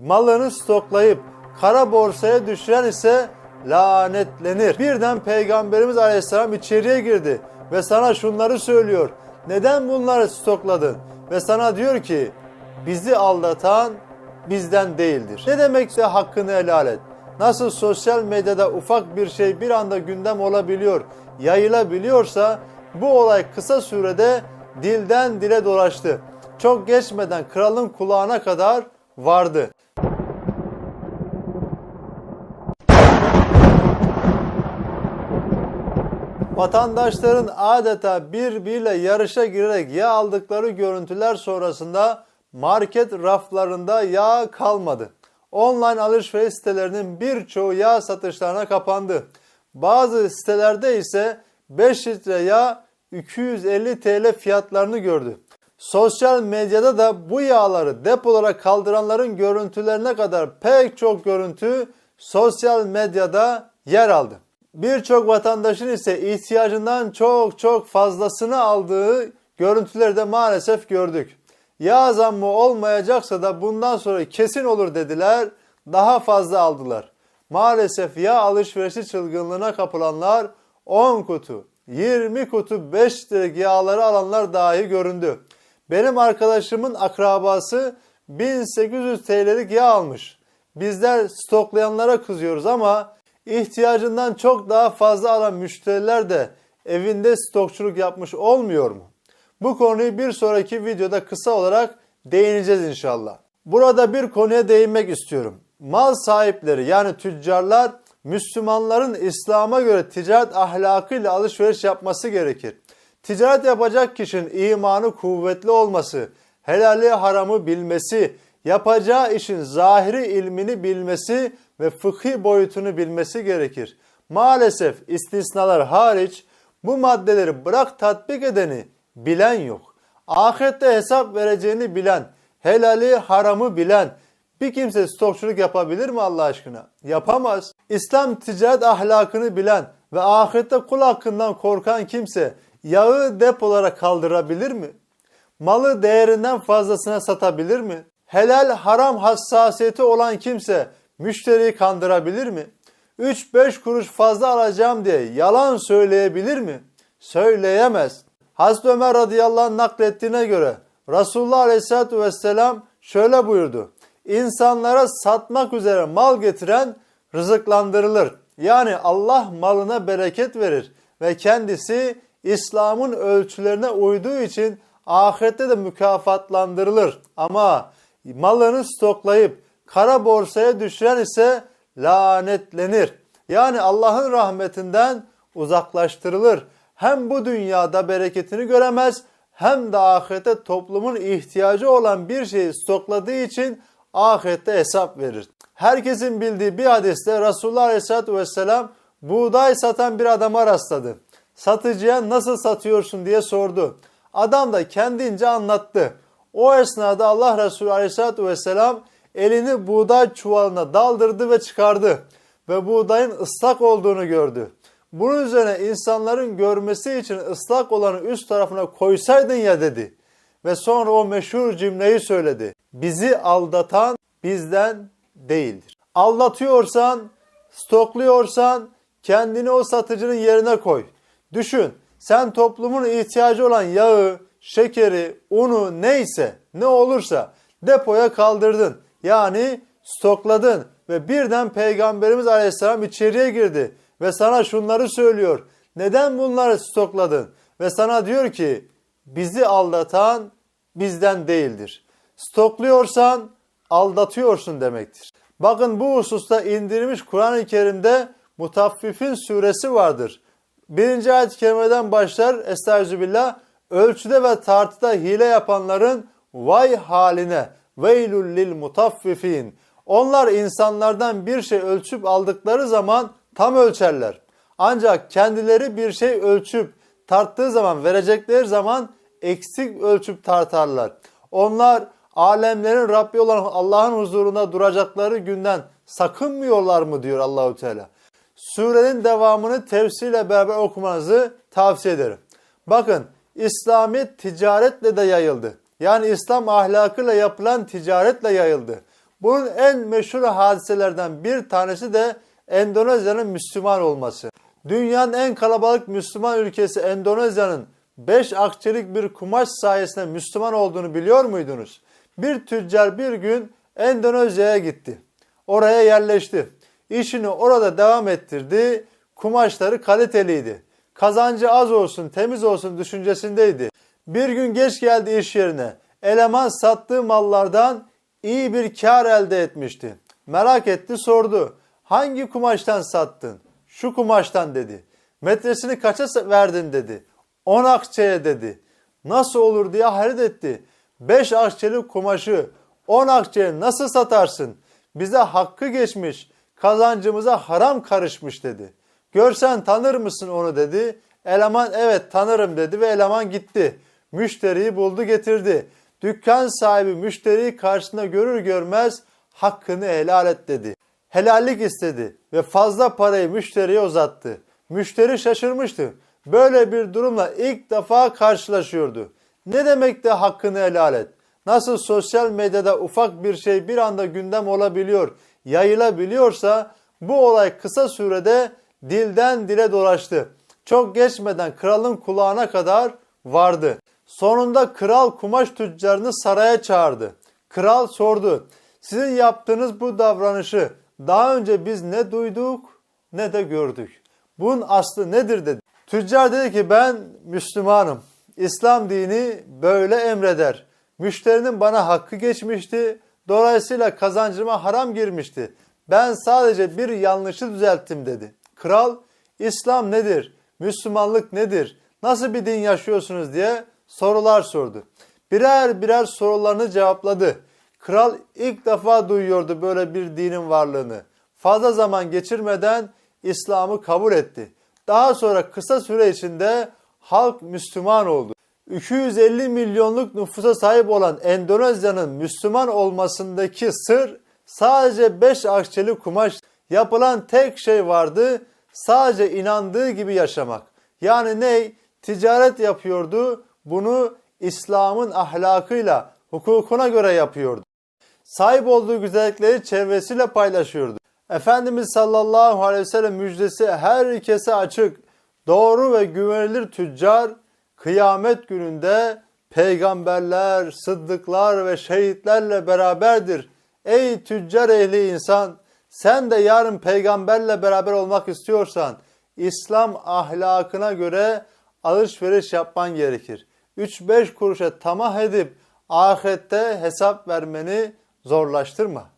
Malını stoklayıp kara borsaya düşüren ise lanetlenir. Birden Peygamberimiz Aleyhisselam içeriye girdi ve sana şunları söylüyor. Neden bunları stokladın? Ve sana diyor ki bizi aldatan bizden değildir. Ne demekse hakkını helal et. Nasıl sosyal medyada ufak bir şey bir anda gündem olabiliyor, yayılabiliyorsa bu olay kısa sürede dilden dile dolaştı. Çok geçmeden kralın kulağına kadar vardı. Vatandaşların adeta birbiriyle yarışa girerek yağ aldıkları görüntüler sonrasında market raflarında yağ kalmadı. Online alışveriş sitelerinin birçoğu yağ satışlarına kapandı. Bazı sitelerde ise 5 litre yağ 250 TL fiyatlarını gördü. Sosyal medyada da bu yağları depolara kaldıranların görüntülerine kadar pek çok görüntü sosyal medyada yer aldı. Birçok vatandaşın ise ihtiyacından çok çok fazlasını aldığı görüntüleri de maalesef gördük. Yağ zammı olmayacaksa da bundan sonra kesin olur dediler. Daha fazla aldılar. Maalesef yağ alışverişi çılgınlığına kapılanlar 10 kutu, 20 kutu 5 liralık yağları alanlar dahi göründü. Benim arkadaşımın akrabası 1800 TL'lik yağ almış. Bizler stoklayanlara kızıyoruz ama ihtiyacından çok daha fazla alan müşteriler de evinde stokçuluk yapmış olmuyor mu? Bu konuyu bir sonraki videoda kısa olarak değineceğiz inşallah. Burada bir konuya değinmek istiyorum. Mal sahipleri yani tüccarlar Müslümanların İslam'a göre ticaret ahlakıyla alışveriş yapması gerekir. Ticaret yapacak kişinin imanı kuvvetli olması, helali haramı bilmesi, yapacağı işin zahiri ilmini bilmesi ve fıkhi boyutunu bilmesi gerekir. Maalesef istisnalar hariç bu maddeleri bırak tatbik edeni bilen yok. Ahirette hesap vereceğini bilen, helali haramı bilen bir kimse stokçuluk yapabilir mi Allah aşkına? Yapamaz. İslam ticaret ahlakını bilen ve ahirette kul hakkından korkan kimse yağı depolara kaldırabilir mi? Malı değerinden fazlasına satabilir mi? Helal haram hassasiyeti olan kimse müşteriyi kandırabilir mi? 3-5 kuruş fazla alacağım diye yalan söyleyebilir mi? Söyleyemez. Hazreti Ömer radıyallahu anh naklettiğine göre Resulullah aleyhissalatü vesselam şöyle buyurdu. İnsanlara satmak üzere mal getiren rızıklandırılır. Yani Allah malına bereket verir ve kendisi İslam'ın ölçülerine uyduğu için ahirette de mükafatlandırılır. Ama malını stoklayıp kara borsaya düşüren ise lanetlenir. Yani Allah'ın rahmetinden uzaklaştırılır. Hem bu dünyada bereketini göremez hem de ahirette toplumun ihtiyacı olan bir şeyi stokladığı için ahirette hesap verir. Herkesin bildiği bir hadiste Resulullah Aleyhisselatü Vesselam buğday satan bir adama rastladı. Satıcıya nasıl satıyorsun diye sordu. Adam da kendince anlattı. O esnada Allah Resulü Aleyhisselatü Vesselam elini buğday çuvalına daldırdı ve çıkardı. Ve buğdayın ıslak olduğunu gördü. Bunun üzerine insanların görmesi için ıslak olanı üst tarafına koysaydın ya dedi. Ve sonra o meşhur cümleyi söyledi. Bizi aldatan bizden değildir. Aldatıyorsan, stokluyorsan kendini o satıcının yerine koy. Düşün sen toplumun ihtiyacı olan yağı, şekeri, unu neyse ne olursa depoya kaldırdın. Yani stokladın ve birden Peygamberimiz Aleyhisselam içeriye girdi ve sana şunları söylüyor. Neden bunları stokladın? Ve sana diyor ki bizi aldatan bizden değildir. Stokluyorsan aldatıyorsun demektir. Bakın bu hususta indirilmiş Kur'an-ı Kerim'de Mutaffifin suresi vardır. Birinci ayet-i kerimeden başlar Estağfirullah ölçüde ve tartıda hile yapanların vay haline veylül lil mutaffifin. Onlar insanlardan bir şey ölçüp aldıkları zaman tam ölçerler. Ancak kendileri bir şey ölçüp tarttığı zaman verecekleri zaman eksik ölçüp tartarlar. Onlar alemlerin Rabbi olan Allah'ın huzurunda duracakları günden sakınmıyorlar mı diyor Allahu Teala. Surenin devamını tefsirle beraber okumanızı tavsiye ederim. Bakın İslamiyet ticaretle de yayıldı. Yani İslam ahlakıyla yapılan ticaretle yayıldı. Bunun en meşhur hadiselerden bir tanesi de Endonezya'nın Müslüman olması. Dünyanın en kalabalık Müslüman ülkesi Endonezya'nın 5 akçelik bir kumaş sayesinde Müslüman olduğunu biliyor muydunuz? Bir tüccar bir gün Endonezya'ya gitti. Oraya yerleşti. İşini orada devam ettirdi. Kumaşları kaliteliydi. Kazancı az olsun, temiz olsun düşüncesindeydi. Bir gün geç geldi iş yerine. Eleman sattığı mallardan iyi bir kar elde etmişti. Merak etti sordu. Hangi kumaştan sattın? Şu kumaştan dedi. Metresini kaça verdin dedi. 10 akçeye dedi. Nasıl olur diye hayret etti. 5 akçelik kumaşı 10 akçeye nasıl satarsın? Bize hakkı geçmiş, kazancımıza haram karışmış dedi. Görsen tanır mısın onu dedi. Eleman evet tanırım dedi ve eleman gitti. Müşteriyi buldu getirdi. Dükkan sahibi müşteriyi karşısında görür görmez hakkını helal et dedi. Helallik istedi ve fazla parayı müşteriye uzattı. Müşteri şaşırmıştı. Böyle bir durumla ilk defa karşılaşıyordu. Ne demek de hakkını helal et? Nasıl sosyal medyada ufak bir şey bir anda gündem olabiliyor, yayılabiliyorsa bu olay kısa sürede dilden dile dolaştı. Çok geçmeden kralın kulağına kadar vardı. Sonunda kral kumaş tüccarını saraya çağırdı. Kral sordu. Sizin yaptığınız bu davranışı daha önce biz ne duyduk ne de gördük. Bunun aslı nedir dedi. Tüccar dedi ki ben Müslümanım. İslam dini böyle emreder. Müşterinin bana hakkı geçmişti. Dolayısıyla kazancıma haram girmişti. Ben sadece bir yanlışı düzelttim dedi. Kral İslam nedir? Müslümanlık nedir? Nasıl bir din yaşıyorsunuz diye sorular sordu. Birer birer sorularını cevapladı. Kral ilk defa duyuyordu böyle bir dinin varlığını. Fazla zaman geçirmeden İslam'ı kabul etti. Daha sonra kısa süre içinde halk Müslüman oldu. 250 milyonluk nüfusa sahip olan Endonezya'nın Müslüman olmasındaki sır sadece 5 akçeli kumaş yapılan tek şey vardı. Sadece inandığı gibi yaşamak. Yani ne? Ticaret yapıyordu. Bunu İslam'ın ahlakıyla, hukukuna göre yapıyordu. Sahip olduğu güzellikleri çevresiyle paylaşıyordu. Efendimiz sallallahu aleyhi ve sellem müjdesi herkese açık. Doğru ve güvenilir tüccar kıyamet gününde peygamberler, sıddıklar ve şehitlerle beraberdir. Ey tüccar ehli insan sen de yarın peygamberle beraber olmak istiyorsan İslam ahlakına göre alışveriş yapman gerekir. 3-5 kuruşa tamah edip ahirette hesap vermeni zorlaştırma.